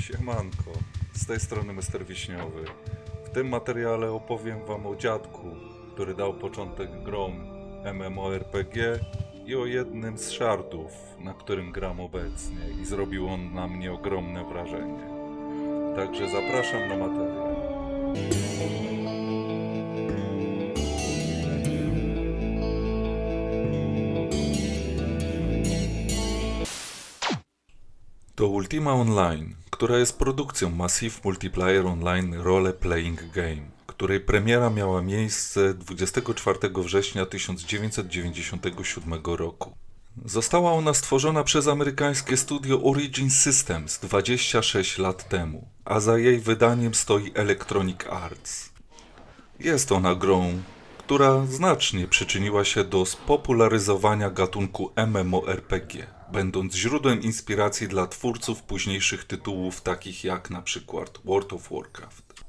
Siemanko, z tej strony Mr. Wiśniowy. W tym materiale opowiem wam o dziadku, który dał początek grom MMORPG i o jednym z shardów, na którym gram obecnie i zrobił on na mnie ogromne wrażenie. Także zapraszam na materiał. To Ultima Online, która jest produkcją Massive Multiplayer Online Role Playing Game, której premiera miała miejsce 24 września 1997 roku. Została ona stworzona przez amerykańskie studio Origin Systems 26 lat temu, a za jej wydaniem stoi Electronic Arts. Jest ona grą, która znacznie przyczyniła się do spopularyzowania gatunku MMORPG, będąc źródłem inspiracji dla twórców późniejszych tytułów takich jak na przykład World of Warcraft.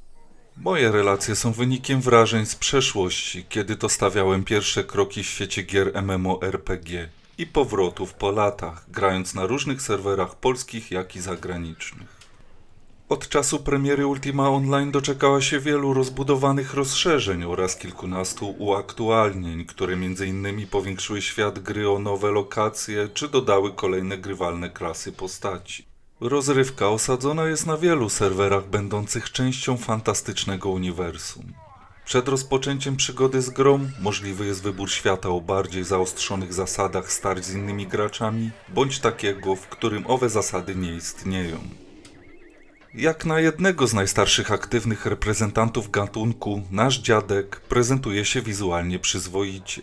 Moje relacje są wynikiem wrażeń z przeszłości, kiedy to stawiałem pierwsze kroki w świecie gier MMORPG i powrotów po latach, grając na różnych serwerach polskich jak i zagranicznych. Od czasu premiery Ultima Online doczekała się wielu rozbudowanych rozszerzeń oraz kilkunastu uaktualnień, które m.in. powiększyły świat gry o nowe lokacje czy dodały kolejne grywalne klasy postaci. Rozrywka osadzona jest na wielu serwerach będących częścią fantastycznego uniwersum. Przed rozpoczęciem przygody z grą możliwy jest wybór świata o bardziej zaostrzonych zasadach starć z innymi graczami, bądź takiego, w którym owe zasady nie istnieją. Jak na jednego z najstarszych aktywnych reprezentantów gatunku, nasz dziadek prezentuje się wizualnie przyzwoicie.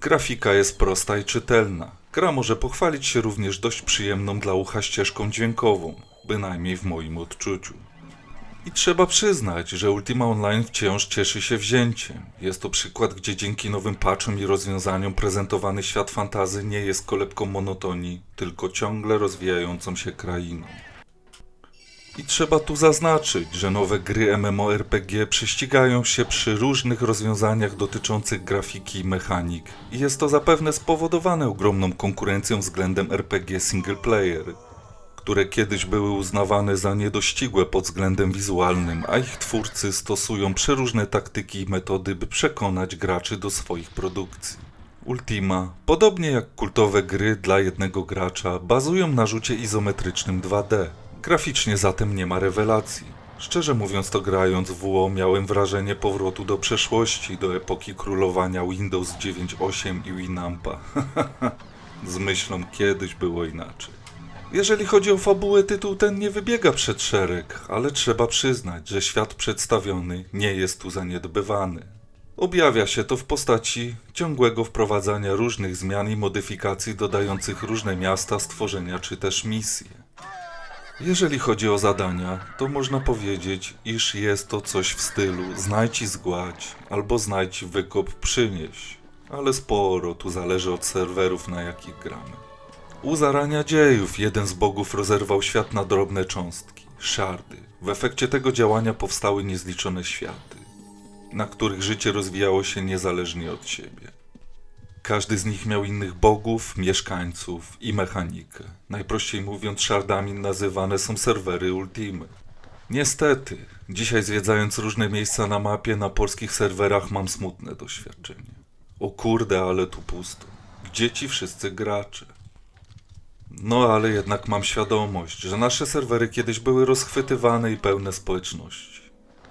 Grafika jest prosta i czytelna. Gra może pochwalić się również dość przyjemną dla ucha ścieżką dźwiękową, bynajmniej w moim odczuciu. I trzeba przyznać, że Ultima Online wciąż cieszy się wzięciem. Jest to przykład, gdzie dzięki nowym patchom i rozwiązaniom prezentowany świat fantazy nie jest kolebką monotonii, tylko ciągle rozwijającą się krainą. I trzeba tu zaznaczyć, że nowe gry MMORPG prześcigają się przy różnych rozwiązaniach dotyczących grafiki i mechanik. I jest to zapewne spowodowane ogromną konkurencją względem RPG single player, które kiedyś były uznawane za niedościgłe pod względem wizualnym, a ich twórcy stosują przeróżne taktyki i metody, by przekonać graczy do swoich produkcji. Ultima, podobnie jak kultowe gry dla jednego gracza, bazują na rzucie izometrycznym 2D. Graficznie zatem nie ma rewelacji. Szczerze mówiąc to grając w WoW miałem wrażenie powrotu do przeszłości, do epoki królowania Windows 9.8 i Winampa. Z myślą kiedyś było inaczej. Jeżeli chodzi o fabułę, tytuł ten nie wybiega przed szereg, ale trzeba przyznać, że świat przedstawiony nie jest tu zaniedbywany. Objawia się to w postaci ciągłego wprowadzania różnych zmian i modyfikacji dodających różne miasta, stworzenia czy też misje. Jeżeli chodzi o zadania, to można powiedzieć, iż jest to coś w stylu znajdź i zgładź, albo znajdź, wykop, przynieś. Ale sporo tu zależy od serwerów, na jakich gramy. U zarania dziejów jeden z bogów rozerwał świat na drobne cząstki, szardy. W efekcie tego działania powstały niezliczone światy, na których życie rozwijało się niezależnie od siebie. Każdy z nich miał innych bogów, mieszkańców i mechanikę. Najprościej mówiąc, szardami nazywane są serwery Ultimy. Niestety, dzisiaj zwiedzając różne miejsca na mapie na polskich serwerach mam smutne doświadczenie. O kurde, ale tu pusto. Gdzie ci wszyscy gracze? No ale jednak mam świadomość, że nasze serwery kiedyś były rozchwytywane i pełne społeczności.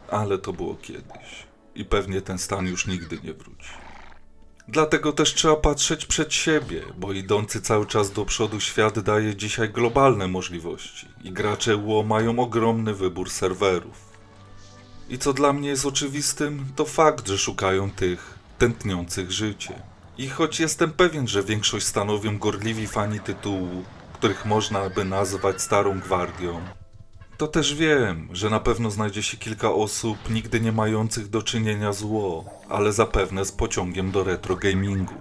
Ale to było kiedyś. I pewnie ten stan już nigdy nie wróci. Dlatego też trzeba patrzeć przed siebie, bo idący cały czas do przodu świat daje dzisiaj globalne możliwości i gracze UO mają ogromny wybór serwerów. I co dla mnie jest oczywistym, to fakt, że szukają tych tętniących życie. I choć jestem pewien, że większość stanowią gorliwi fani tytułu, których można by nazwać starą gwardią, to też wiem, że na pewno znajdzie się kilka osób nigdy nie mających do czynienia z WoW, ale zapewne z pociągiem do retro gamingu.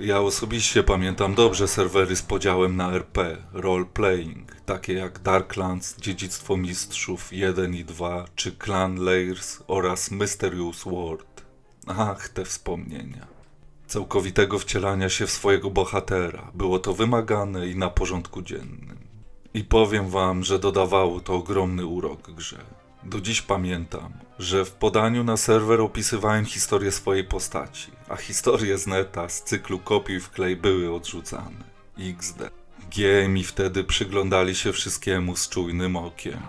Ja osobiście pamiętam dobrze serwery z podziałem na RP, role playing, takie jak Darklands, Dziedzictwo Mistrzów 1 i 2, czy Clan Layers oraz Mysterious World. Ach, te wspomnienia. Całkowitego wcielania się w swojego bohatera. Było to wymagane i na porządku dziennym. I powiem wam, że dodawało to ogromny urok grze. Do dziś pamiętam, że w podaniu na serwer opisywałem historię swojej postaci, a historie z neta z cyklu kopiuj wklej były odrzucane. XD. GMI wtedy przyglądali się wszystkiemu z czujnym okiem.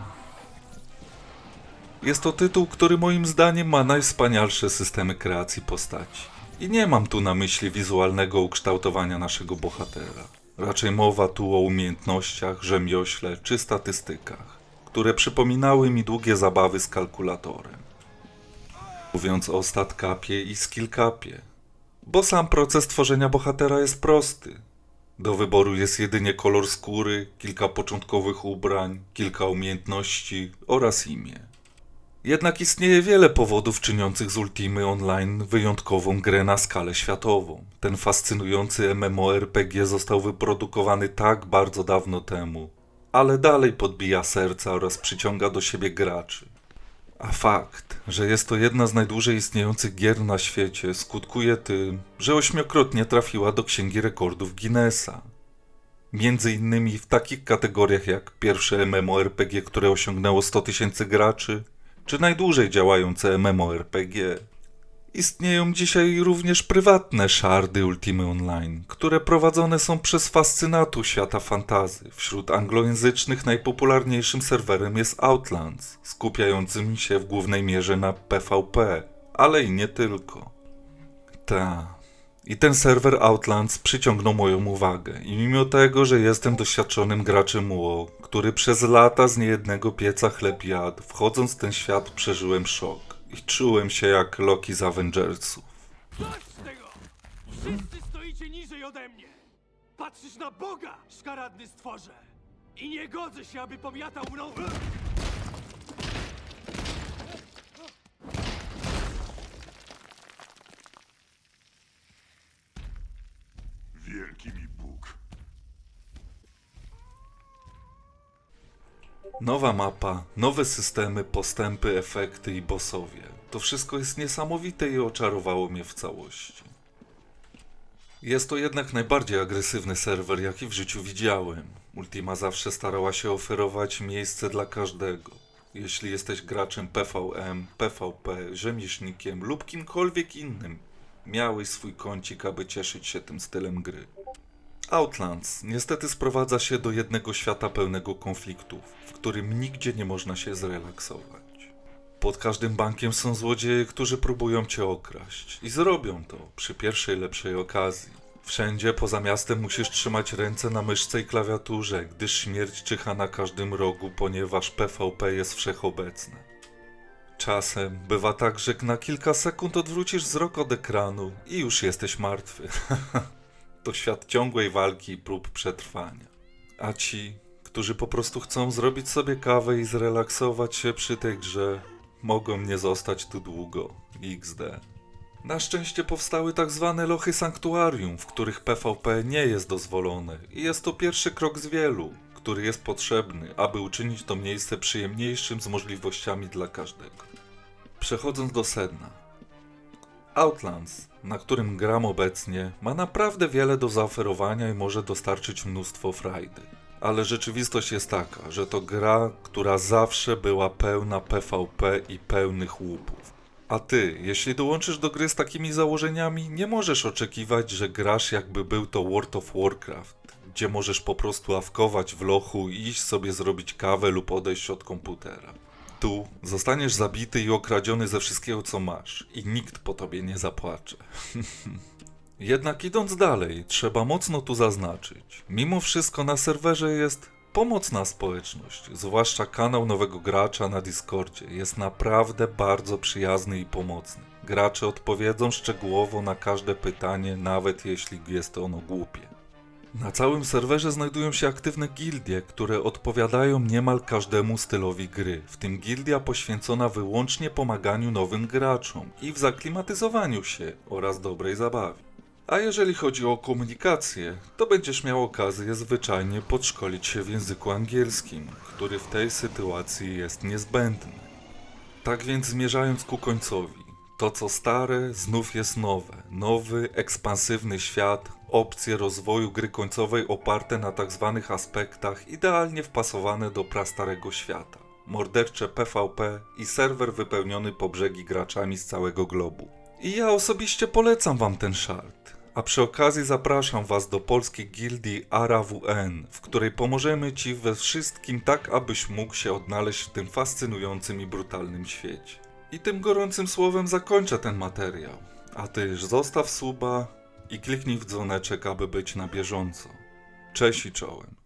Jest to tytuł, który moim zdaniem ma najwspanialsze systemy kreacji postaci. I nie mam tu na myśli wizualnego ukształtowania naszego bohatera. Raczej mowa tu o umiejętnościach, rzemiośle czy statystykach, które przypominały mi długie zabawy z kalkulatorem. Mówiąc o statcapie i skillcapie. Bo sam proces tworzenia bohatera jest prosty. Do wyboru jest jedynie kolor skóry, kilka początkowych ubrań, kilka umiejętności oraz imię. Jednak istnieje wiele powodów czyniących z Ultimy Online wyjątkową grę na skalę światową. Ten fascynujący MMORPG został wyprodukowany tak bardzo dawno temu, ale dalej podbija serca oraz przyciąga do siebie graczy. A fakt, że jest to jedna z najdłużej istniejących gier na świecie, skutkuje tym, że ośmiokrotnie trafiła do Księgi Rekordów Guinnessa. Między innymi w takich kategoriach jak pierwsze MMORPG, które osiągnęło 100 tysięcy graczy, czy najdłużej działające MMORPG. Istnieją dzisiaj również prywatne szardy Ultimy Online, które prowadzone są przez fascynatów świata fantazy. Wśród anglojęzycznych najpopularniejszym serwerem jest Outlands, skupiającym się w głównej mierze na PvP, ale i nie tylko. Ta. I ten serwer Outlands przyciągnął moją uwagę. I mimo tego, że jestem doświadczonym graczem WoW, który przez lata z niejednego pieca chleb jadł, wchodząc w ten świat przeżyłem szok. I czułem się jak Loki z Avengersów. Dość tego! Wszyscy stoicie niżej ode mnie! Patrzysz na Boga, szkaradny stworze! I nie godzę się, aby pomiatał mną... Nowa mapa, nowe systemy, postępy, efekty i bossowie. To wszystko jest niesamowite i oczarowało mnie w całości. Jest to jednak najbardziej agresywny serwer, jaki w życiu widziałem. Ultima zawsze starała się oferować miejsce dla każdego. Jeśli jesteś graczem PVM, PvP, rzemieślnikiem lub kimkolwiek innym, miałeś swój kącik, aby cieszyć się tym stylem gry. Outlands niestety sprowadza się do jednego świata pełnego konfliktów, w którym nigdzie nie można się zrelaksować. Pod każdym bankiem są złodzieje, którzy próbują cię okraść i zrobią to przy pierwszej lepszej okazji. Wszędzie poza miastem musisz trzymać ręce na myszce i klawiaturze, gdyż śmierć czyha na każdym rogu, ponieważ PvP jest wszechobecne. Czasem bywa tak, że na kilka sekund odwrócisz wzrok od ekranu i już jesteś martwy. to świat ciągłej walki i prób przetrwania. A ci, którzy po prostu chcą zrobić sobie kawę i zrelaksować się przy tej grze, mogą nie zostać tu długo. XD. Na szczęście powstały tak zwane lochy sanktuarium, w których PvP nie jest dozwolone i jest to pierwszy krok z wielu, który jest potrzebny, aby uczynić to miejsce przyjemniejszym z możliwościami dla każdego. Przechodząc do sedna. Outlands, na którym gram obecnie, ma naprawdę wiele do zaoferowania i może dostarczyć mnóstwo frajdy. Ale rzeczywistość jest taka, że to gra, która zawsze była pełna PvP i pełnych łupów. A ty, jeśli dołączysz do gry z takimi założeniami, nie możesz oczekiwać, że grasz jakby był to World of Warcraft, gdzie możesz po prostu awkować w lochu i iść sobie zrobić kawę lub odejść od komputera. Tu zostaniesz zabity i okradziony ze wszystkiego, co masz, i nikt po tobie nie zapłacze. Jednak idąc dalej, trzeba mocno tu zaznaczyć. Mimo wszystko na serwerze jest pomocna społeczność, zwłaszcza kanał nowego gracza na Discordzie. Jest naprawdę bardzo przyjazny i pomocny. Gracze odpowiedzą szczegółowo na każde pytanie, nawet jeśli jest ono głupie. Na całym serwerze znajdują się aktywne gildie, które odpowiadają niemal każdemu stylowi gry, w tym gildia poświęcona wyłącznie pomaganiu nowym graczom i w zaklimatyzowaniu się oraz dobrej zabawie. A jeżeli chodzi o komunikację, to będziesz miał okazję zwyczajnie podszkolić się w języku angielskim, który w tej sytuacji jest niezbędny. Tak więc zmierzając ku końcowi, to co stare znów jest nowe. Nowy, ekspansywny świat opcje rozwoju gry końcowej oparte na tzw. aspektach idealnie wpasowane do prastarego świata. Mordercze PvP i serwer wypełniony po brzegi graczami z całego globu. I ja osobiście polecam wam ten szart. A przy okazji zapraszam was do polskiej gildii ARAWN, w której pomożemy ci we wszystkim tak, abyś mógł się odnaleźć w tym fascynującym i brutalnym świecie. I tym gorącym słowem zakończę ten materiał. A ty już zostaw suba i kliknij w dzwoneczek, aby być na bieżąco. Cześć i czołem.